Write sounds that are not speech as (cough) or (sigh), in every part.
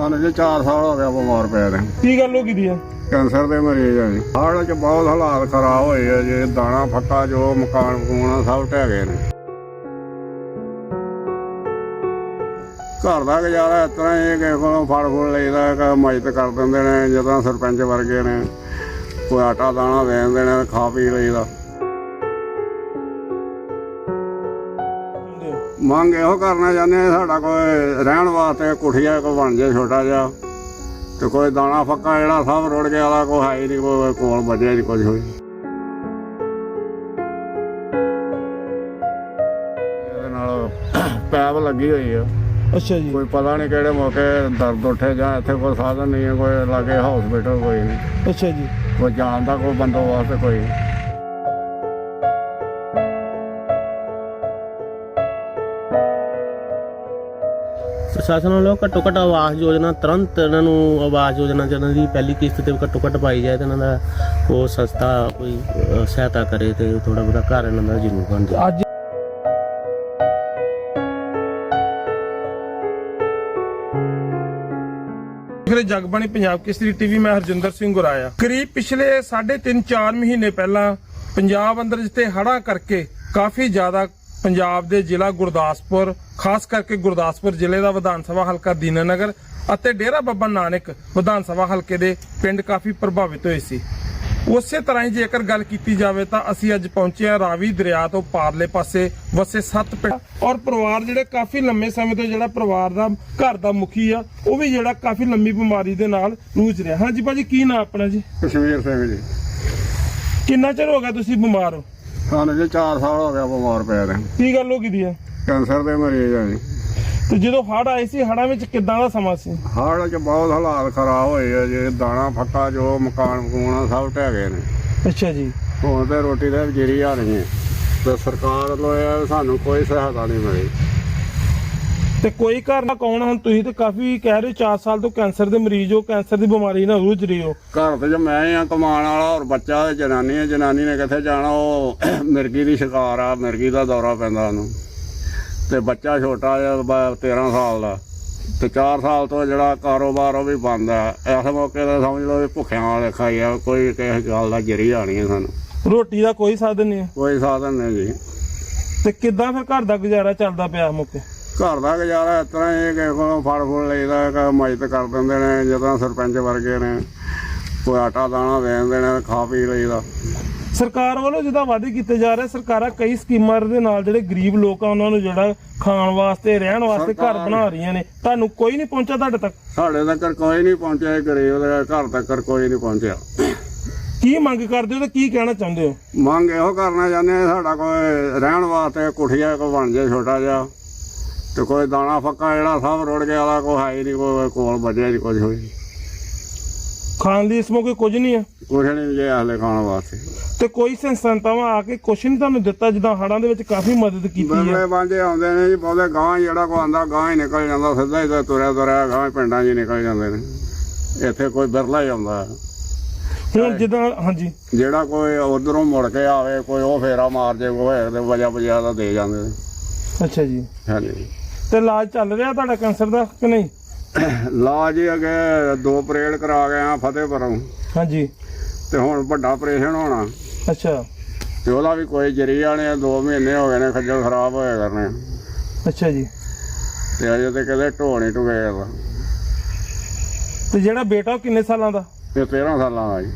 ਸਾਨੂੰ ਜੀ 4 ਸਾਲ ਹੋ ਗਿਆ ਬਿਮਾਰ ਪਏ ਨੇ ਕੀ ਗੱਲ ਹੋ ਗਈ ਦੀ ਆ? ਕੈਂਸਰ ਦੇ ਮਰੀਜ਼ ਆ ਜੀ। ਹਾੜ ਚ ਬਹੁਤ ਹਾਲਾਤ ਖਰਾਬ ਹੋਏ ਆ ਜੀ। ਦਾਣਾ ਫੱਕਾ ਜੋ ਮਕਾਨ ਮਕੂਣਾ ਸਭ ਢਹਿ ਗਏ ਨੇ। ਘਰ ਦਾ ਗੁਜ਼ਾਰਾ ਇਸ ਤਰ੍ਹਾਂ ਹੀ ਕਿਸੇ ਕੋਲੋਂ ਫੜ ਫੁੜ ਲਈਦਾ ਕਿ ਮਦਦ ਕਰ ਦਿੰਦੇ ਨੇ ਜਦੋਂ ਸਰਪੰਚ ਵਰਗੇ ਨੇ। ਕੋਈ ਆਟਾ ਦਾਣਾ ਦੇ ਦਿੰਦੇ ਨੇ ਖਾ ਪੀ ਲਈਦਾ। ਮੰਗ ਇਹੋ ਕਰਨਾ ਚਾਹੁੰਦੇ ਆ ਸਾਡਾ ਕੋਈ ਰਹਿਣ ਵਾਸਤੇ ਕੁਠੀਆ ਕੋ ਬਣ ਜਾਏ ਛੋਟਾ ਜਿਹਾ ਤੇ ਕੋਈ ਦਾਣਾ ਫੱਕਾ ਜਿਹੜਾ ਸਭ ਰੁੜ ਗਿਆ ਕੋਈ ਹੈ ਹੀ ਨਹੀਂ ਕੋਈ ਕੋਲ ਬਚਿਆ ਨਹੀਂ ਕੁਝ ਹੋਈ ਇਹਦੇ ਨਾਲ ਪੈਪ ਲੱਗੀ ਹੋਈ ਆ। ਅੱਛਾ ਜੀ। ਕੋਈ ਪਤਾ ਨਹੀਂ ਕਿਹੜੇ ਮੌਕੇ ਦਰਦ ਉੱਠੇ ਜਾਂ ਇੱਥੇ ਕੋਈ ਸਾਧਨ ਨਹੀਂ ਹੈ ਕੋਈ ਲਾਗੇ ਹਸਪੀਟਲ ਕੋਈ ਨਹੀਂ ਅੱਛਾ ਜੀ। ਕੋਈ ਜਾਣ ਦਾ ਕੋਈ ਬੰਦੋਬਸਤ ਕੋਈ ਨਹੀਂ ਪ੍ਰਸ਼ਾਸਨ ਵੱਲੋਂ ਘੱਟੋ ਘੱਟ ਆਵਾਸ ਯੋਜਨਾ ਤੁਰੰਤ ਇਹਨਾਂ ਨੂੰ ਆਵਾਸ ਯੋਜਨਾ ਜਿਹਨਾਂ ਦੀ ਪਹਿਲੀ ਕਿਸ਼ਤ ਤੇ ਘੱਟੋ ਘੱਟ ਪਾਈ ਜਾਏ ਤੇ ਇਹਨਾਂ ਦਾ ਉਹ ਸੰਸਥਾ ਕੋਈ ਅਹ, ਸਹਾਇਤਾ ਕਰੇ ਤੇ ਥੋੜਾ ਬਹੁਤਾ ਘਰ ਇਹਨਾਂ ਦਾ ਜ਼ਰੂਰ ਬਣ ਜਾਏ ਅੱਜ ਫਿਰ ਜਗਬਾਣੀ ਪੰਜਾਬ ਕੇਸਰੀ ਟੀਵੀ ਮੈਂ ਹਰਜਿੰਦਰ ਸਿੰਘ ਗੁਰਾਇਆ। ਕਰੀਬ ਪਿਛਲੇ 3.5 4 ਮਹੀਨੇ ਪਹਿਲਾਂ ਪੰਜਾਬ ਅੰਦਰ ਜਿੱਥੇ ਹੜ੍ਹਾਂ ਕਰਕੇ ਕਾਫੀ ਜ਼ਿਆਦਾ ਪੰਜਾਬ ਦੇ ਜ਼ਿਲ੍ਹਾ ਗੁਰਦਾਸਪੁਰ ਖਾਸ ਕਰਕੇ ਗੁਰਦਾਸਪੁਰ ਜ਼ਿਲ੍ਹੇ ਦਾ ਵਿਧਾਨ ਸਭਾ ਹਲਕਾ ਦੀਨਾਨਗਰ ਅਤੇ ਡੇਰਾ ਬੱਬਾ ਨਾਨਕ ਵਿਧਾਨ ਸਭਾ ਹਲਕੇ ਦੇ ਪਿੰਡ ਕਾਫੀ ਪ੍ਰਭਾਵਿਤ ਹੋਏ ਸੀ। ਉਸੇ ਤਰ੍ਹਾਂ ਹੀ ਜੇਕਰ ਗੱਲ ਕੀਤੀ ਜਾਵੇ ਤਾਂ ਅਸੀਂ ਅੱਜ ਪਹੁੰਚੇ ਹਾਂ ਰਾਵੀ ਦਰਿਆ ਤੋਂ ਪਾਰਲੇ ਪਾਸੇ ਵਸੇ ਸੱਤ ਪਿੰਡ ਔਰ ਪਰਿਵਾਰ ਜਿਹੜੇ ਕਾਫੀ ਲੰਮੇ ਸਮੇਂ ਤੋਂ ਜਿਹੜਾ ਪਰਿਵਾਰ ਦਾ ਘਰ ਦਾ ਮੁਖੀ ਆ ਉਹ ਵੀ ਜਿਹੜਾ ਕਾਫੀ ਲੰਮੀ ਬਿਮਾਰੀ ਦੇ ਨਾਲ ਜੂਝ ਰਿਹਾ। ਹਾਂਜੀ ਭਾਜੀ ਕੀ ਨਾਂ ਆਪਣਾ ਜੀ? ਕਸ਼ਮੀਰ ਸਿੰਘ ਜੀ। ਕਿੰਨਾ ਚਿਰ ਹੋ ਗਿਆ ਤੁਸੀਂ ਬਿਮਾਰ ਹੋ? ਸਾਨੂੰ ਜੀ 4 ਸਾਲ ਹੋ ਗਿਆ ਬਿਮਾਰ ਪਏ ਨੇ ਕੀ ਗੱਲ ਹੋ ਗਈ ਦੀ ਆ? ਕੈਂਸਰ ਦੇ ਮਰੀਜ਼ ਆ ਜੀ। ਤੇ ਜਦੋਂ ਹੜ੍ਹ ਆਏ ਸੀ ਹੜ੍ਹਾਂ ਵਿੱਚ ਕਿੱਦਾਂ ਦਾ ਸਮਾਂ ਸੀ? ਹਾੜ ਚ ਬਹੁਤ ਹਾਲਾਤ ਖਰਾਬ ਹੋਏ ਆ ਜੀ। ਦਾਣਾ ਫੱਕਾ ਜੋ ਮਕਾਨ ਮਕੂਣਾ ਸਭ ਢਹਿ ਗਏ ਨੇ। ਅੱਛਾ ਜੀ। ਹੁਣ ਤੇ ਰੋਟੀ ਦੇ ਜਿਹੜੀ ਆ। ਰਹੀ ਹੈ ਤੇ ਸਰਕਾਰ ਵੱਲੋਂ ਇਹ ਆ ਵੀ ਸਾਨੂੰ ਕੋਈ ਸਹਾਇਤਾ ਨਹੀਂ ਮਿਲੀ। ਤੇ ਕੋਈ ਘਰ ਨਾ ਕੌਣ ਹੁਣ ਤੁਸੀਂ ਤੇ ਕਾਫੀ ਕਹਿ ਰਹੇ 4 ਸਾਲ ਤੋਂ ਕੈਂਸਰ ਦੇ ਮਰੀਜ਼ ਹੋ ਕੈਂਸਰ ਦੀ ਬਿਮਾਰੀ ਨਾਲ ਜੂਝ ਰਹੇ ਹੋ। ਘਰ ਤੇ ਜੋ ਮੈਂ ਆ ਕਮਾਉਣ ਵਾਲਾ ਔਰ ਬੱਚਾ ਤੇ ਜਨਾਨੀ ਹੈ ਜਨਾਨੀ ਨੇ ਕਿੱਥੇ ਜਾਣਾ ਉਹ (coughs) ਮਿਰਗੀ ਦੀ ਸ਼ਿਕਾਰ ਆ ਮਿਰਗੀ ਦਾ ਦੌਰਾ ਪੈਂਦਾ ਉਹਨੂੰ। ਤੇ ਬੱਚਾ ਛੋਟਾ ਜਿਹਾ ਬ- 13 ਸਾਲ ਦਾ। ਤੇ 4 ਸਾਲ ਤੋਂ ਜਿਹੜਾ ਕਾਰੋਬਾਰ ਉਹ ਵੀ ਬੰਦ ਆ। ਇਸ ਮੌਕੇ ਤੇ ਸਮਝ ਲਓ ਵੀ ਭੁੱਖਿਆਂ ਵਾਲੇ ਖਾਈ ਆ ਕੋਈ ਕਿਸੇ ਗੱਲ ਦਾ ਜਰੀ ਆਣੀ ਹੈ ਸਾਨੂੰ। ਰੋਟੀ ਦਾ ਕੋਈ ਸਾਧਨ ਨਹੀਂ ਕੋਈ ਸਾਧਨ ਨਹੀਂ ਜੀ। ਤੇ ਕਿੱਦਾਂ ਫਿਰ ਘਰ ਦਾ ਗੁਜ਼ਾਰਾ ਚੱਲਦਾ ਪਿਆ ਮੁੱਕੇ? ਘਰ ਦਾ ਗੁਜ਼ਾਰਾ ਇਸ ਤਰ੍ਹਾਂ ਹੀ ਕਿਸੇ ਕੋਲੋਂ ਫੜ ਫੁੜ ਲਈਦਾ ਕਿ ਮਦਦ ਕਰ ਦਿੰਦੇ ਨੇ ਜਦੋਂ ਸਰਪੰਚ ਵਰਗੇ ਨੇ ਕੋਈ ਆਟਾ ਦਾਣਾ ਦੇ ਦਿੰਦੇ ਨੇ ਖਾ ਪੀ ਲਈਦਾ। ਸਰਕਾਰ ਵੱਲੋਂ ਜਿਹਦਾ ਵਾਅਦੇ ਕੀਤੇ ਜਾ ਰਹੇ ਸਰਕਾਰਾਂ ਕਈ ਸਕੀਮਾਂ ਦੇ ਨਾਲ ਜਿਹੜੇ ਗਰੀਬ ਲੋਕ ਆ ਉਹਨਾਂ ਨੂੰ ਜਿਹੜਾ ਖਾਣ ਵਾਸਤੇ ਰਹਿਣ ਵਾਸਤੇ ਘਰ ਬਣਾ ਰਹੀਆਂ ਨੇ। ਤੁਹਾਨੂੰ ਕੋਈ ਨਹੀਂ ਪਹੁੰਚਿਆ ਤੁਹਾਡੇ ਤੱਕ? ਸਾਡੇ ਤੱਕ ਕੋਈ ਨਹੀਂ ਪਹੁੰਚਿਆ ਇਹ ਗਰੀਬ ਦੇ ਘਰ ਤੱਕ ਕੋਈ ਨਹੀਂ ਪਹੁੰਚਿਆ। ਕੀ ਮੰਗ ਕਰਦੇ ਹੋ ਤੇ ਕੀ ਕਹਿਣਾ ਚਾਹੁੰਦੇ ਹੋ? ਮੰਗ ਇਹੋ ਕਰਨਾ ਚਾਹੁੰਦੇ ਆ ਸਾਡਾ ਕੋਈ ਰਹਿਣ ਵਾਸਤੇ ਕੁਠੀਆ ਕੋ ਬਣ ਜਾਏ ਛੋਟਾ ਜਿਹਾ। ਤੇ ਕੋਈ ਦਾਣਾ ਫੱਕਾ ਜਿਹੜਾ ਸਭ ਰੁੜ ਗਿਆ ਦਾ ਕੋਈ ਹੈ ਹੀ ਨਹੀਂ ਕੋਈ ਕੋਲ ਬਚਿਆ ਨਹੀਂ ਕੁਝ ਹੋਈ ਖਾਣ ਲਈ ਇਸ ਮੌਕੇ ਕੁਝ ਨਹੀਂ ਹੈ ਕੁਛ ਨਹੀਂ ਜੇ ਹਲੇ ਖਾਣ ਵਾਸਤੇ। ਤੇ ਕੋਈ ਸੰਸਥਾਵਾਂ ਆ ਕੇ ਕੁਛ ਨਹੀਂ ਤੁਹਾਨੂੰ ਦਿੱਤਾ ਜਿੱਦਾਂ ਹੜਾਂ ਦੇ ਵਿੱਚ ਕਾਫੀ ਮਦਦ ਕੀਤੀ ਹੈ ਬੰਦੇ ਬਾਂਝੇ ਆਉਂਦੇ ਨੇ ਜੀ ਬਹੁਤੇ ਗਾਂ ਜਿਹੜਾ ਕੋ ਆਂਦਾ ਗਾਂ ਹੀ ਨਿਕਲ ਜਾਂਦਾ ਸਿੱਧਾ ਹੀ ਤਾਂ ਤੁਰਿਆ ਤੁਰਿਆ ਗਾਂ ਹੀ ਪਿੰਡਾਂ 'ਚ ਹੀ ਨਿਕਲ ਜਾਂਦੇ ਨੇ। ਇੱਥੇ ਕੋਈ ਬਿਰਲਾ ਹੀ ਆਉਂਦਾ। ਹੁਣ ਜਿੱਦਾਂ ਹਾਂਜੀ। ਜਿਹੜਾ ਕੋਈ ਉਧਰੋਂ ਮੁੜ ਕੇ ਆਵੇ ਕੋਈ ਉਹ ਫੇਰਾ ਮਾਰ ਜੇ ਕੋਈ ਤੇ ਵਜਾ ਵਜਾ ਦਾ ਦੇ ਜਾਂਦੇ ਨੇ। ਅੱਛਾ ਜੀ। ਹਾਂਜੀ। ਤੇ ਇਲਾਜ ਚੱਲ ਰਿਹਾ ਤੁਹਾਡਾ ਕੈਂਸਰ ਦਾ ਕਿ ਨਹੀਂ? ਲਾ ਜੀ ਅਗੇ ਦੋ ਪਰੇਡ ਕਰਾ ਗਏ ਆ ਫਤਿਹਪੁਰੋਂ। ਹਾਂਜੀ। ਤੇ ਹੁਣ ਵੱਡਾ ਆਪਰੇਸ਼ਨ ਹੋਣਾ। ਅੱਛਾ। ਤੇ ਉਹਦਾ ਵੀ ਕੋਈ ਜਰੀਆ ਨੇ 2 ਮਹੀਨੇ ਹੋ ਗਏ ਨੇ ਖੱਜਲ ਖਰਾਬ ਹੋਏ ਕਰਨੇ। ਅੱਛਾ ਜੀ। ਤੇ ਅਜੇ ਤੇ ਕਦੇ ਢੋਣੀ ਟੁਕੇ ਦਾ ਤੇ ਜਿਹੜਾ ਬੇਟਾ ਉਹ ਕਿੰਨੇ ਸਾਲਾਂ ਦਾ? ਤੇ 13 ਸਾਲਾਂ ਦਾ ਜੀ।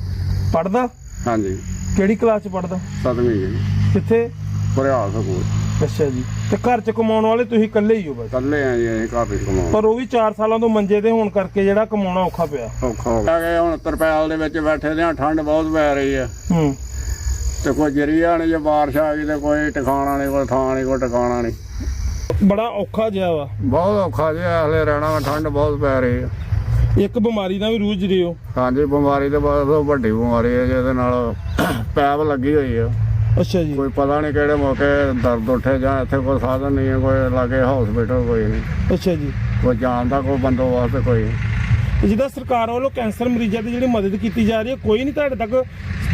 ਪੜਦਾ ਹਾਂਜੀ। ਕਿਹੜੀ ਕਲਾਸ ਚ ਪੜਦਾ ਸਤਵੀਂ ਜੀ। ਕਿੱਥੇ? ਭਰਿਆਲ ਸਕੂਲ। ਅੱਛਾ ਜੀ। ਤੇ ਘਰ ਚ ਕਮਾਉਣ ਵਾਲੇ ਤੁਸੀਂ ਇਕੱਲੇ ਹੀ ਹੋ ਬਸ? ਕੱਲੇ ਆ ਜੀ ਅਸੀਂ ਘਰ ਵਿੱਚ ਕਮਾਉਣ। ਪਰ ਉਹ ਵੀ 4 ਸਾਲਾਂ ਤੋਂ ਮੰਜੇ ਤੇ ਹੋਣ ਕਰਕੇ ਜਿਹੜਾ ਕਮਾਉਣਾ ਔਖਾ ਪਿਆ। ਔਖਾ ਹੋ ਗਿਆ। ਹੁਣ ਤਰਪੈਲ ਦੇ ਵਿੱਚ ਬੈਠੇ ਦੇ ਆ ਠੰਡ ਬਹੁਤ ਪੈ ਰਹੀ ਆ। ਹੂੰ। ਤੇ ਕੋਈ ਜਰੀਆ ਨਹੀਂ ਜੇ ਬਾਰਿਸ਼ ਆ ਗਈ ਤੇ ਕੋਈ ਟਿਕਾਣਾ ਨਹੀਂ ਕੋਈ ਥਾਂ ਨਹੀਂ ਕੋਈ ਟਿਕਾਣਾ ਨਹੀਂ। ਬੜਾ ਔਖਾ ਜਿਹਾ ਵਾ। ਬਹੁਤ ਔਖਾ ਜਿਹਾ ਹਲੇ ਰਹਿਣਾ ਵਾ, ਠੰਡ ਬਹੁਤ ਪੈ ਰਹੀ ਆ। ਇੱਕ ਬਿਮਾਰੀ ਨਾਲ ਵੀ ਰੂਝ ਰਹੇ ਹੋ। ਹਾਂਜੀ ਬਿਮਾਰੀ ਤੇ ਬਹੁਤ ਵੱਡੀ ਬਿਮਾਰੀ ਹੈ ਜਿਹਦੇ ਨਾਲ ਪੈਪ ਲੱਗੀ ਹੋਈ ਆ। ਅੱਛਾ ਜੀ। ਕੋਈ ਪਤਾ ਨਹੀਂ ਕਿਹੜੇ ਮੌਕੇ ਦਰਦ ਉੱਠੇ ਜਾਂ ਇੱਥੇ ਕੋਈ ਸਾਧਨ ਨਹੀਂ ਹੈ ਕੋਈ ਲਾਗੇ ਹਸਪੀਟਲ ਕੋਈ ਨਹੀਂ। ਅੱਛਾ ਜੀ। ਕੋਈ ਜਾਣ ਦਾ ਕੋਈ ਬੰਦੋਬਸਤ ਕੋਈ ਨਹੀਂ। ਜਿਹਦਾ ਸਰਕਾਰ ਵੱਲੋਂ ਕੈਂਸਰ ਮਰੀਜ਼ਾਂ ਦੀ ਜਿਹੜੀ ਮਦਦ ਕੀਤੀ ਜਾ ਰਹੀ ਹੈ ਕੋਈ ਨਹੀਂ ਤੁਹਾਡੇ ਤੱਕ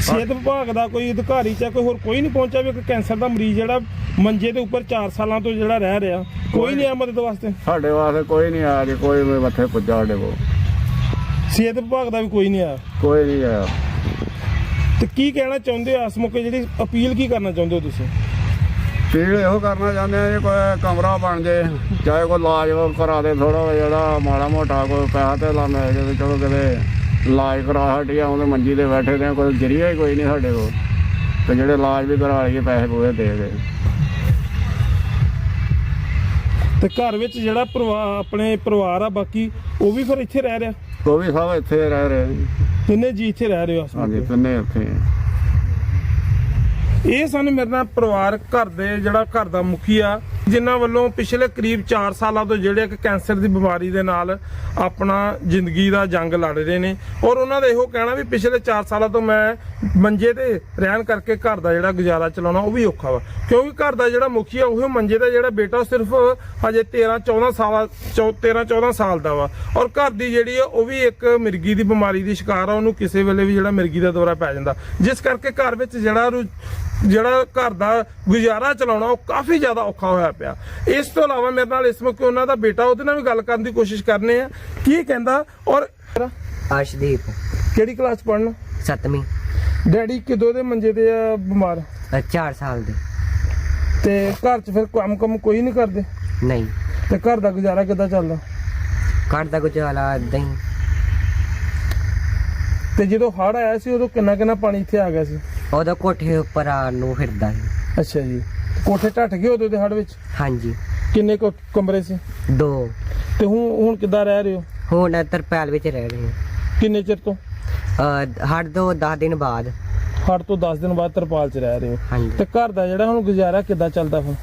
ਸਿਹਤ ਵਿਭਾਗ ਦਾ ਕੋਈ ਅਧਿਕਾਰੀ ਚਾਹੇ ਕੋਈ ਹੋਰ ਕੋਈ ਨਹੀਂ ਪਹੁੰਚਿਆ ਵੀ ਇੱਕ ਕੈਂਸਰ ਦਾ ਮਰੀਜ਼ ਜਿਹੜਾ ਮੰਜੇ ਦੇ ਉੱਪਰ 4 ਸਾਲਾਂ ਤੋਂ ਜਿਹੜਾ ਰਹਿ ਰਿਹਾ। ਕੋਈ ਨਹੀਂ ਆ ਮਦਦ ਵਾਸਤੇ? ਸਾਡੇ ਵਾਸਤੇ ਕੋਈ ਨਹੀਂ ਆਇਆ ਜੀ ਕੋਈ ਵੀ ਮੱਥੇ ਪੁੱਜਾ ਸਾਡੇ ਕੋਲ। ਸਿਹਤ ਵਿਭਾਗ ਦਾ ਵੀ ਕੋਈ ਨਹੀਂ ਆਇਆ? ਕੋਈ ਨਹੀਂ ਆਇਆ। ਤੇ ਕੀ ਕਹਿਣਾ ਚਾਹੁੰਦੇ ਹੋ ਇਸ ਮੌਕੇ ਜਿਹੜੀ ਅਪੀਲ ਕੀ ਕਰਨਾ ਚਾਹੁੰਦੇ ਹੋ ਤੁਸੀਂ? ਪੀੜ ਇਹੋ ਕਰਨਾ ਚਾਹੁੰਦੇ ਆ ਜੀ ਕੋਈ ਕਮਰਾ ਬਣ ਜੇ ਚਾਹੇ ਕੋਈ ਇਲਾਜ ਕਰਾ ਦੇ ਥੋੜਾ ਜਿਹੜਾ ਮਾੜਾ ਮੋਟਾ ਕੋਈ ਪੈਸਾ ਤੇ ਲਾ ਮਿਲ ਜੇ ਚਲੋ ਕਿਤੇ ਇਲਾਜ ਕਰਾ ਹਟਿਆ ਉਹਦੇ ਮੰਜੀ ਤੇ ਬੈਠੇ ਤੇ ਕੋਈ ਜਰੀਆ ਹੀ ਕੋਈ ਨਹੀਂ ਸਾਡੇ ਕੋਲ। ਤੇ ਜਿਹੜੇ ਇਲਾਜ ਵੀ ਕਰਾ ਲਈਏ ਪੈਸੇ ਪੂਰੇ ਦੇ ਦੇ। ਤੇ ਘਰ ਵਿੱਚ ਜਿਹੜਾ ਪਰਿਵਾਰ ਆਪਣੇ ਪਰਿਵਾਰ ਆ ਬਾਕੀ ਉਹ ਵੀ ਫਿਰ ਇੱਥੇ ਰਹਿ ਰਿਹਾ? ਵੀ ਸਭ ਇੱਥੇ ਰਹਿ ਰਹੇ ਤਿੰਨੇ ਜੀ ਇੱਥੇ ਰਹਿ ਰਹੇ ਹੋ ਇਸ ਹਾਂਜੀ ਤਿੰਨੇ ਇੱਥੇ ਇਹ ਸਨ ਮੇਰੇ ਨਾਲ ਪਰਿਵਾਰ ਘਰ ਦੇ ਜਿਹੜਾ ਘਰ ਦਾ ਮੁਖੀ ਆ। ਜਿਨ੍ਹਾਂ ਵੱਲੋਂ ਪਿਛਲੇ ਕਰੀਬ 4 ਸਾਲਾਂ ਤੋਂ ਜਿਹੜੇ ਇੱਕ ਕੈਂਸਰ ਦੀ ਬਿਮਾਰੀ ਦੇ ਨਾਲ ਆਪਣਾ ਜ਼ਿੰਦਗੀ ਦਾ ਜੰਗ ਲੜ ਰਹੇ ਨੇ। ਔਰ ਉਹਨਾਂ ਦਾ ਇਹੋ ਕਹਿਣਾ ਵੀ ਪਿਛਲੇ 4 ਸਾਲਾਂ ਤੋਂ ਮੈਂ ਮੰਜੇ ਤੇ ਰਹਿਣ ਕਰਕੇ ਘਰ ਦਾ ਜਿਹੜਾ ਗੁਜ਼ਾਰਾ ਚਲਾਉਣਾ ਉਹ ਵੀ ਔਖਾ ਵਾ। ਕਿਉਂਕਿ ਘਰ ਦਾ ਜਿਹੜਾ ਮੁਖੀ ਆ, ਉਹ ਮੰਜੇ ਦਾ ਜਿਹੜਾ ਬੇਟਾ ਉਹ ਸਿਰਫ ਹਜੇ 13 14 ਸਾਲ 13 14 ਸਾਲ ਦਾ ਵਾ। ਔਰ ਘਰ ਦੀ ਜਿਹੜੀ ਆ, ਉਹ ਵੀ ਇੱਕ ਮਿਰਗੀ ਦੀ ਬਿਮਾਰੀ ਦੀ ਸ਼ਿਕਾਰ ਆ, ਉਹਨੂੰ ਕਿਸੇ ਵੇਲੇ ਵੀ ਜਿਹੜਾ ਮਿਰਗੀ ਦਾ ਦੌਰਾ ਪੈ ਜਾਂਦਾ। ਜਿਸ ਕਰਕੇ ਘਰ ਵਿੱਚ ਜਿਹੜਾ ਰੁ- ਜਿਹੜਾ ਘਰ ਦਾ ਗੁਜ਼ਾਰਾ ਚਲਾਉਣਾ ਉਹ ਕਾਫੀ ਜ਼ਿਆਦਾ ਔਖਾ ਹੋਇਆ ਪਿਆ। ਇਸ ਤੋਂ ਇਲਾਵਾ ਮੇਰੇ ਨਾਲ ਇਸ ਮੌਕੇ ਉਹਨਾਂ ਦਾ ਬੇਟਾ ਉਹਦੇ ਨਾਲ ਵੀ ਗੱਲ ਕਰਨ ਦੀ ਕੋਸ਼ਿਸ਼ ਕਰਨੇ ਆ। ਕੀ ਕਹਿੰਦਾ? ਔਰ ਅਰਸ਼ਦੀਪ। ਕਿਹੜੀ ਕਲਾਸ ਪੜ੍ਹਨਾ? ਸੱਤਵੀਂ। ਡੈਡੀ ਕਿਦੋਂ ਦੇ ਮੰਜੇ ਤੇ ਆ ਬਿਮਾਰ? 4 ਸਾਲ ਦੇ। ਤੇ ਘਰ 'ਚ ਫਿਰ ਕੰਮ ਕੰਮ ਕੋਈ ਨਹੀਂ ਕਰਦੇ? ਨਹੀਂ। ਤੇ ਘਰ ਦਾ ਗੁਜ਼ਾਰਾ ਕਿੱਦਾਂ ਚੱਲਦਾ? ਘਰ ਦਾ ਗੁਜ਼ਾਰਾ ਹੀ। ਤੇ ਜਦੋਂ ਹੜ੍ਹ ਆਇਆ ਸੀ ਉਦੋਂ ਕਿੰਨਾ ਕਿੰਨਾ ਪਾਣੀ ਇੱਥੇ ਆ ਗਿਆ ਸੀ? ਉਹਦਾ ਕੋਠੇ ਉੱਪਰ ਆਉਣ ਨੂੰ ਫਿਰਦਾ ਸੀ। ਅੱਛਾ ਜੀ। ਕੋਠੇ ਢੱਟ ਗਏ ਉਦੋਂ ਦੇ ਹੜ੍ਹ ਵਿੱਚ? ਹਾਂਜੀ। ਕਿੰਨੇ ਕੁ ਕਮਰੇ ਸੀ? ਦੋ। ਤੇ ਹੁਣ ਹੁਣ ਕਿੱਦਾਂ ਰਹਿ ਰਹੇ ਹੋ? ਹੁਣ ਤਰਪਾਲ ਵਿੱਚ ਰਹਿ ਰਹੇ ਕਿੰਨੇ ਚਿਰ ਤੋਂ? ਹਾਂ ਹਰ ਦੋ 10 ਦਿਨ ਬਾਅਦ। ਹੜ੍ਹ ਤੋਂ 10 ਦਿਨ ਬਾਅਦ ਤਰਪਾਲ 'ਚ ਰਹਿ ਰਹੇ ਹੋ। ਹਾਂਜੀ। ਤੇ ਘਰ ਦਾ ਜਿਹੜਾ ਹੁਣ ਗੁਜ਼ਾਰਾ ਕਿੱਦਾਂ ਚੱਲਦਾ ਹੁਣ?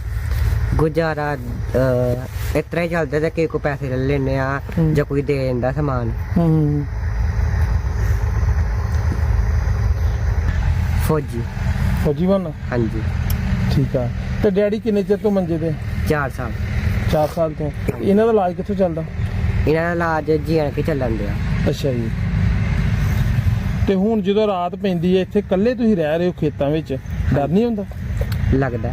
ਗੁਜ਼ਾਰਾ ਅਹ, ਇਸ ਤਰ੍ਹਾਂ ਹੀ ਚੱਲਦਾ ਤੇ ਕਿਸੇ ਕੋ ਪੈਸੇ ਲੈ ਲੈਨੇ ਆ ਹੂੰ। ਜਾਂ ਕੋਈ ਦੇ ਦਿੰਦਾ ਸਮਾਨ। ਹੂੰ। ਫੌਜੀ। ਫੌਜੀ ਬਣ ਹਾਂਜੀ। ਠੀਕ ਆ। ਤੇ ਡੈਡੀ ਕਿੰਨੇ ਚਿਰ ਤੋਂ ਮੰਜੇ ਤੇ? 4 ਸਾਲ। 4 ਸਾਲ ਤੋਂ। ਇਹਨਾਂ ਦਾ ਇਲਾਜ ਕਿੱਥੋਂ ਚੱਲਦਾ? ਇਹਨਾਂ ਦਾ ਇਲਾਜ ਜੀਣ ਕੇ ਚੱਲਣ ਦਿਆ ਅੱਛਾ ਜੀ। ਤੇ ਹੁਣ ਜਦੋਂ ਰਾਤ ਪੈਂਦੀ ਹੈ ਇੱਥੇ ਇਕੱਲੇ ਤੁਸੀਂ ਰਹਿ ਰਹੇ ਹੋ ਖੇਤਾਂ ਵਿੱਚ ਡਰ ਨਹੀਂ ਹੁੰਦਾ? ਲੱਗਦਾ।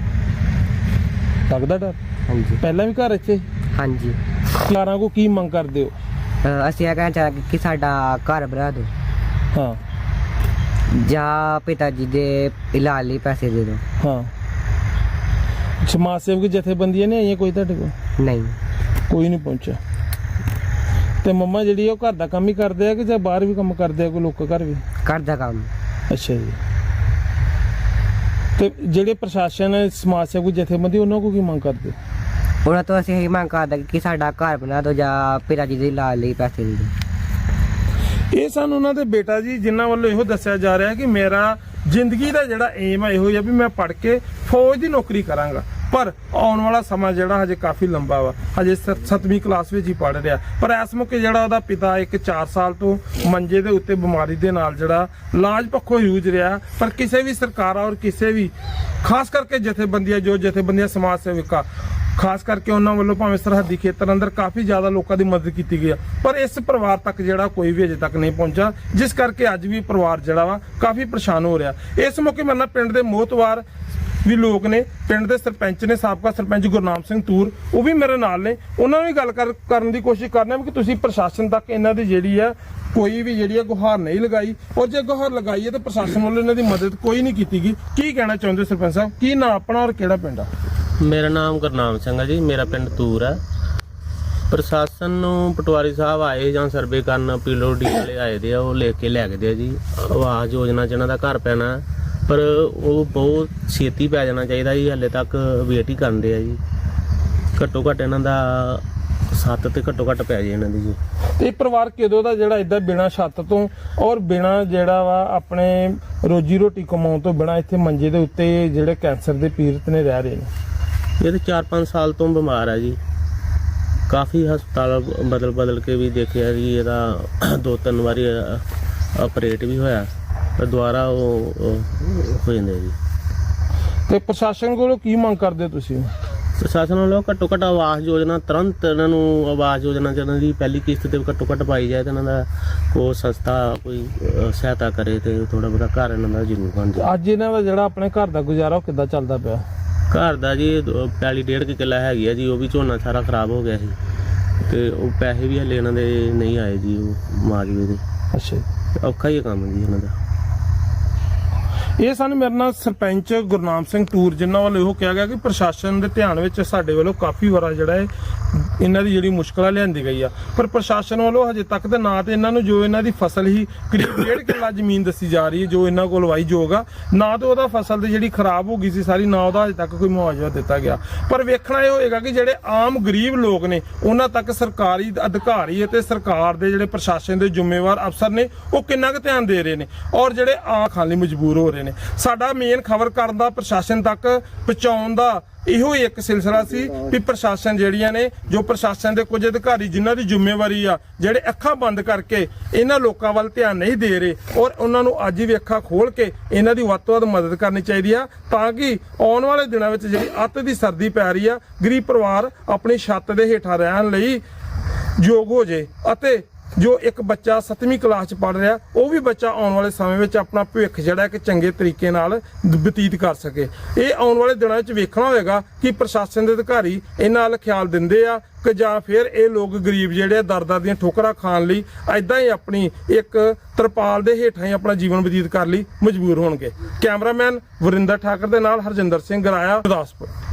ਲੱਗਦਾ ਡਰ? ਹਾਂਜੀ। ਪਹਿਲਾਂ ਵੀ ਘਰ ਇੱਥੇ? ਹਾਂਜੀ। ਸਰਕਾਰਾਂ ਕੋ ਕੀ ਮੰਗ ਕਰਦੇ ਹੋ? ਅਹ, ਅਸੀਂ ਇਹ ਕਹਿਣਾ ਚਾਹਾਂਗੇ ਕਿ ਸਾਡਾ ਘਰ ਬਣਾ ਦਿਓ। ਹਾਂ। ਜਾਂ ਪਿਤਾ ਜੀ ਦੇ ਇਲਾਜ ਲਈ ਪੈਸੇ ਦੇ ਦਿਓ। ਹਾਂ। ਸਮਾਜ ਸੇਵਕ ਜਥੇਬੰਦੀਆਂ ਨੇ ਆਈਆਂ ਕੋਈ ਤੁਹਾਡੇ ਕੋਲ? ਨਹੀਂ। ਕੋਈ ਨਹੀਂ ਪਹੁੰਚਿਆ। ਤੇ ਮੰਮਾ ਜਿਹੜੀ ਉਹ ਘਰ ਦਾ ਕੰਮ ਹੀ ਕਰਦੇ ਆ ਕਿ ਜਾਂ ਬਾਹਰ ਵੀ ਕੰਮ ਕਰਦੇ ਆ ਕੋਈ ਲੋਕ ਘਰ ਵੀ? ਘਰ ਦਾ ਕੰਮ। ਅੱਛਾ ਜੀ। ਤੇ ਜਿਹੜੇ ਪ੍ਰਸ਼ਾਸਨ ਸਮਾਜ ਸੇਵਕ ਜਥੇਬੰਦੀ ਉਹਨਾਂ ਕੋ ਕੀ ਮੰਗ ਕਰਦੇ? ਉਹਨਾਂ ਤੋਂ ਅਸੀਂ ਇਹ ਮੰਗ ਕਰਦੇ ਕਿ ਸਾਡਾ ਘਰ ਬਣਾ ਦਿਓ ਜਾਂ ਪਿਤਾ ਜੀ ਦੇ ਇਲਾਜ ਲਈ ਪੈਸੇ ਦੇ ਦਿਓ। ਇਹ ਸਨ ਉਹਨਾਂ ਦੇ ਬੇਟਾ ਜੀ ਜਿਨ੍ਹਾਂ ਵੱਲੋਂ ਇਹੋ ਦੱਸਿਆ ਜਾ ਰਿਹਾ ਕਿ ਮੇਰਾ ਜ਼ਿੰਦਗੀ ਦਾ ਜਿਹੜਾ ਏਮ ਹੈ ਇਹੋ ਹੀ ਆ ਵੀ ਮੈਂ ਪੜ੍ਹ ਕੇ ਫੌਜ ਦੀ ਨੌਕਰੀ ਕਰਾਂਗਾ। ਪਰ ਆਉਣ ਵਾਲਾ ਸਮਾਂ ਜਿਹੜਾ ਹਜੇ ਕਾਫੀ ਲੰਬਾ ਵਾ। ਹਜੇ 7ਵੀਂ ਕਲਾਸ ਵਿੱਚ ਹੀ ਪੜ੍ਹ ਰਿਹਾ। ਪਰ ਇਸ ਮੌਕੇ ਜਿਹੜਾ ਉਹਦਾ ਪਿਤਾ ਇੱਕ 4 ਸਾਲ ਤੋਂ ਮੰਜੇ ਦੇ ਉੱਤੇ ਬਿਮਾਰੀ ਦੇ ਨਾਲ ਜਿਹੜਾ ਇਲਾਜ ਪੱਖੋਂ ਜੂਝ ਰਿਹਾ। ਪਰ ਕਿਸੇ ਵੀ ਸਰਕਾਰ ਔਰ ਕਿਸੇ ਵੀ ਖਾਸ ਕਰਕੇ ਜਥੇਬੰਦੀਆਂ ਜੋ ਜਥੇਬੰਦੀਆਂ ਸਮਾਜ ਸੇਵਿਕਾ ਖਾਸ ਕਰਕੇ ਉਹਨਾਂ ਵੱਲੋਂ ਭਾਵੇਂ ਸਰਹੱਦੀ ਖੇਤਰ ਅੰਦਰ ਕਾਫੀ ਜ਼ਿਆਦਾ ਲੋਕਾਂ ਦੀ ਮਦਦ ਕੀਤੀ ਗਈ ਆ। ਪਰ ਇਸ ਪਰਿਵਾਰ ਤੱਕ ਜਿਹੜਾ ਕੋਈ ਵੀ ਅਜੇ ਤੱਕ ਨਹੀਂ ਪਹੁੰਚਾ ਜਿਸ ਕਰਕੇ ਅੱਜ ਵੀ ਪਰਿਵਾਰ ਜਿਹੜਾ ਵਾ ਕਾਫੀ ਪਰੇਸ਼ਾਨ ਹੋ ਰਿਹਾ। ਇਸ ਮੌਕੇ ਮੇਰੇ ਨਾਲ ਪਿੰਡ ਦੇ ਮੋਹਤਵਾਰ ਵੀ ਲੋਕ ਨੇ, ਪਿੰਡ ਦੇ ਸਰਪੰਚ ਨੇ, ਸਾਬਕਾ ਸਰਪੰਚ ਗੁਰਨਾਮ ਸਿੰਘ ਤੂਰ, ਉਹ ਵੀ ਮੇਰੇ ਨਾਲ ਨੇ। ਉਹਨਾਂ ਨੂੰ ਵੀ ਗੱਲ ਕਰ- ਕਰਨ ਦੀ ਕੋਸ਼ਿਸ਼ ਕਰਨਾ ਕਿ ਤੁਸੀਂ ਪ੍ਰਸ਼ਾਸਨ ਤੱਕ ਇਹਨਾਂ ਦੀ ਜਿਹੜੀ ਆ, ਕੋਈ ਵੀ ਜਿਹੜੀ ਆ ਗੁਹਾਰ ਨਹੀਂ ਲਗਾਈ। ਔਰ ਜੇ ਗੁਹਾਰ ਲਗਾਈ ਹੈ ਤਾਂ ਪ੍ਰਸ਼ਾਸਨ ਵੱਲੋਂ ਇਹਨਾਂ ਦੀ ਮਦਦ ਕੋਈ ਨਹੀਂ ਕੀਤੀ ਗਈ। ਕੀ ਕਹਿਣਾ ਚਾਹੁੰਦੇ ਹੋ ਸਰਪੰਚ ਸਾਹਿਬ? ਕੀ ਨਾਂ ਆਪਣਾ ਔਰ ਕਿਹੜਾ ਪਿੰਡ ਆ? ਮੇਰਾ ਨਾਮ ਗੁਰਨਾਮ ਸਿੰਘ ਹੈ ਜੀ, ਮੇਰਾ ਪਿੰਡ ਤੂਰ ਹੈ ਪ੍ਰਸ਼ਾਸਨ ਨੂੰ ਪਟਵਾਰੀ ਸਾਹਿਬ ਆਏ ਜਾਂ ਸਰਵੇ ਕਰਨ ਪੀਲੋਡੀ ਵਾਲੇ ਆਏ ਦੇ ਆ, ਉਹ ਲੈ ਕੇ ਲੈ ਗਏ ਦੇ ਆ ਜੀ। ਆਵਾਸ ਯੋਜਨਾ ਚ ਇਹਨਾਂ ਦਾ ਘਰ ਪੈਣਾ। ਪਰ ਉਹ ਬਹੁਤ ਛੇਤੀ ਪੈ ਜਾਣਾ ਚਾਹੀਦਾ ਜੀ ਹਲੇ ਤੱਕ ਵੇਟ ਹੀ ਕਰਦੇ ਆ ਜੀ। ਘੱਟੋ ਘੱਟ ਇਹਨਾਂ ਦਾ ਸੱਤ ਤੇ ਘੱਟੋ ਘੱਟ ਪੈ ਜੇ ਇਹਨਾਂ ਦੀ ਜੀ। ਤੇ ਇਹ ਪਰਿਵਾਰ ਕਿਦੋਂ ਦਾ ਜਿਹੜਾ ਇਦਾਂ ਬਿਨਾ ਛੱਤ ਤੋਂ ਔਰ ਬਿਨਾ ਜਿਹੜਾ ਵਾ ਆਪਣੇ ਰੋਜੀ ਰੋਟੀ ਕਮਾਉਣ ਤੋਂ ਬਿਨਾ ਇੱਥੇ ਮੰਜੇ ਦੇ ਉੱਤੇ ਜਿਹੜੇ ਕੈਂਸਰ ਦੇ ਪੀੜਤ ਨੇ ਰਹਿ ਰਹੇ ਨੇ? ਇਹ ਤੇ 4-5 ਸਾਲ ਤੋਂ ਬਿਮਾਰ ਹੈ ਜੀ। ਕਾਫੀ ਹਸਪਤਾਲ ਬਦਲ ਬਦਲ ਕੇ ਵੀ ਦੇਖਿਆ ਜੀ ਇਹਦਾ ਦੋ ਤਿੰਨ ਵਾਰੀ ਆਪਰੇਟ ਵੀ ਹੋਇਆ। ਪਰ ਦੁਬਾਰਾ ਉਹ ਉਹ ਹੋ ਜਾਂਦੇ ਜੀ। ਤੇ ਪ੍ਰਸ਼ਾਸਨ ਕੋਲੋਂ ਕੀ ਮੰਗ ਕਰਦੇ ਤੁਸੀਂ? ਪ੍ਰਸ਼ਾਸਨ ਵੱਲੋਂ ਘੱਟੋ ਘੱਟ ਆਵਾਸ ਯੋਜਨਾ ਤੁਰੰਤ ਇਹਨਾਂ ਨੂੰ ਆਵਾਸ ਯੋਜਨਾ ਚ ਇਹਨਾਂ ਦੀ ਪਹਿਲੀ ਕਿਸ਼ਤ ਤੇ ਘੱਟੋ ਘੱਟ ਪਾਈ ਜਾਏ ਤੇ ਇਹਨਾਂ ਦਾ ਕੋਈ ਸੰਸਥਾ ਕੋਈ ਸਹਾਇਤਾ ਕਰੇ ਤੇ ਥੋੜਾ ਬਹੁਤਾ ਘਰ ਇਹਨਾਂ ਦਾ ਜ਼ਰੂਰ ਬਣ ਜਾਏ। ਅੱਜ ਇਹਨਾਂ ਦਾ ਜਿਹੜਾ ਆਪਣੇ ਘਰ ਦਾ ਗੁਜ਼ਾਰਾ ਉਹ ਕਿੱਦਾਂ ਚੱਲਦਾ ਪਿਆ? ਘਰ ਦਾ ਜੀ ਪੈਲੀ ਡੇਢ ਕੁ ਕਿੱਲਾ ਹੈਗੀ ਆ ਜੀ ਉਹ ਵੀ ਝੋਨਾ ਸਾਰਾ ਖਰਾਬ ਹੋ ਗਿਆ ਸੀ। ਤੇ ਉਹ ਪੈਸੇ ਵੀ ਹਲੇ ਇਹਨਾਂ ਦੇ ਨਹੀਂ ਆਏ ਜੀ ਉਹ ਮਾਜਵੇ ਦੇ। ਅੱਛਾ ਜੀ। ਔਖਾ ਹੀ ਹੈ ਕੰਮ ਜੀ ਇਹਨਾਂ ਦਾ। ਇਹ ਸਨ ਮੇਰੇ ਨਾਲ ਸਰਪੰਚ ਗੁਰਨਾਮ ਸਿੰਘ ਟੂਰ ਜਿਨ੍ਹਾਂ ਵੱਲੋਂ ਇਹੋ ਕਿਹਾ ਗਿਆ ਕਿ ਪ੍ਰਸ਼ਾਸਨ ਦੇ ਧਿਆਨ ਵਿੱਚ ਸਾਡੇ ਵੱਲੋਂ ਕਾਫੀ ਵਾਰਾ ਜਿਹੜਾ ਹੈ ਇਹਨਾਂ ਦੀ ਜਿਹੜੀ ਮੁਸ਼ਕਲਾਂ ਲਿਆਂਦੀ ਗਈ ਆ। ਪਰ ਪ੍ਰਸ਼ਾਸਨ ਵੱਲੋਂ ਹਜੇ ਤੱਕ ਤਾਂ ਨਾ ਤੇ ਇਹਨਾਂ ਨੂੰ ਜੋ ਇਹਨਾਂ ਦੀ ਫਸਲ ਹੀ ਕਰੀਬ ਡੇਢ ਕਿੱਲਾ ਜ਼ਮੀਨ ਦੱਸੀ ਜਾ ਰਹੀ ਹੈ, ਜੋ ਇਹਨਾਂ ਕੋਲ ਵਾਈ ਜੋਗਾ ਨਾ ਤਾਂ ਉਹਦਾ ਫਸਲ ਦੀ ਜਿਹੜੀ ਖਰਾਬ ਹੋ ਗਈ ਸੀ ਸਾਰੀ, ਨਾ ਉਹਦਾ ਹਜੇ ਤੱਕ ਕੋਈ ਮੁਆਵਜ਼ਾ ਦਿੱਤਾ ਗਿਆ। ਪਰ ਵੇਖਣਾ ਇਹ ਹੋਏਗਾ ਕਿ ਜਿਹੜੇ ਆਮ ਗਰੀਬ ਲੋਕ ਨੇ, ਉਹਨਾਂ ਤੱਕ ਸਰਕਾਰੀ ਅਧਿਕਾਰੀ ਅਤੇ ਸਰਕਾਰ ਦੇ ਜਿਹੜੇ ਪ੍ਰਸ਼ਾਸਨ ਦੇ ਜ਼ਿੰਮੇਵਾਰ ਅਫਸਰ ਨੇ, ਉਹ ਕਿੰਨਾ ਕੁ ਧਿਆਨ ਦੇ ਰਹੇ ਨੇ? ਔਰ ਜਿਹੜੇ ਆ ਖਾਣ ਲਈ ਮਜਬੂਰ ਹੋ ਰਹੇ ਨੇ? ਸਾਡਾ ਮੇਨ ਖਬਰ ਕਰਨ ਦਾ ਪ੍ਰਸ਼ਾਸਨ ਤੱਕ ਪਹੁੰਚਾਉਣ ਦਾ ਇਹੋ ਹੀ ਇੱਕ ਸਿਲਸਿਲਾ ਸੀ ਵੀ ਪ੍ਰਸ਼ਾਸਨ ਜਿਹੜੀਆਂ ਨੇ, ਜੋ ਪ੍ਰਸ਼ਾਸਨ ਦੇ ਕੁਝ ਅਧਿਕਾਰੀ ਜਿਨ੍ਹਾਂ ਦੀ ਜ਼ਿੰਮੇਵਾਰੀ ਆ, ਜਿਹੜੇ ਅੱਖਾਂ ਬੰਦ ਕਰਕੇ ਇਹਨਾਂ ਲੋਕਾਂ ਵੱਲ ਧਿਆਨ ਨਹੀਂ ਦੇ ਰਹੇ ਔਰ ਉਹਨਾਂ ਨੂੰ ਅੱਜ ਵੀ ਅੱਖਾਂ ਖੋਲ ਕੇ ਇਹਨਾਂ ਦੀ ਵੱਧ ਤੋਂ ਵੱਧ ਮਦਦ ਕਰਨੀ ਚਾਹੀਦੀ ਆ, ਤਾਂ ਕਿ ਆਉਣ ਵਾਲੇ ਦਿਨਾਂ ਵਿੱਚ ਜਿਹੜੀ ਅੱਤ ਦੀ ਸਰਦੀ ਪੈ ਰਹੀ ਆ, ਗਰੀਬ ਪਰਿਵਾਰ ਆਪਣੀ ਛੱਤ ਦੇ ਹੇਠਾਂ ਰਹਿਣ ਲਈ ਯੋਗ ਹੋ ਜੇ ਅਤੇ ਜੋ ਇੱਕ ਬੱਚਾ 7ਵੀਂ ਕਲਾਸ ਚ ਪੜ ਰਿਹਾ, ਉਹ ਵੀ ਬੱਚਾ ਆਉਣ ਵਾਲੇ ਸਮੇਂ ਵਿੱਚ ਆਪਣਾ ਭਵਿੱਖ ਜਿਹੜਾ ਕਿ ਚੰਗੇ ਤਰੀਕੇ ਨਾਲ ਬਤੀਤ ਕਰ ਸਕੇ। ਇਹ ਆਉਣ ਵਾਲੇ ਦਿਨਾਂ ਵਿੱਚ ਵੇਖਣਾ ਹੋਵੇਗਾ ਕਿ ਪ੍ਰਸ਼ਾਸਨ ਦੇ ਅਧਿਕਾਰੀ ਇਹਨਾਂ ਵੱਲ ਖਿਆਲ ਦਿੰਦੇ ਆ ਕਿ ਜਾਂ ਫਿਰ ਇਹ ਲੋਕ ਗਰੀਬ ਜਿਹੜੇ ਆ ਦਰ-ਦਰ ਦੀਆਂ ਠੋਕਰਾਂ ਖਾਣ ਲਈ ਐਦਾਂ ਹੀ ਆਪਣੀ ਇੱਕ ਤਰਪਾਲ ਦੇ ਹੇਠਾਂ ਹੀ ਆਪਣਾ ਜੀਵਨ ਬਤੀਤ ਕਰਨ ਲਈ ਮਜਬੂਰ ਹੋਣਗੇ। ਕੈਮਰਾਮੈਨ ਵਰਿੰਦਰ ਠਾਕਰ ਦੇ ਨਾਲ ਹਰਜਿੰਦਰ ਸਿੰਘ ਗਰਾਇਆ, ਗੁਰਦਾਸਪੁਰ।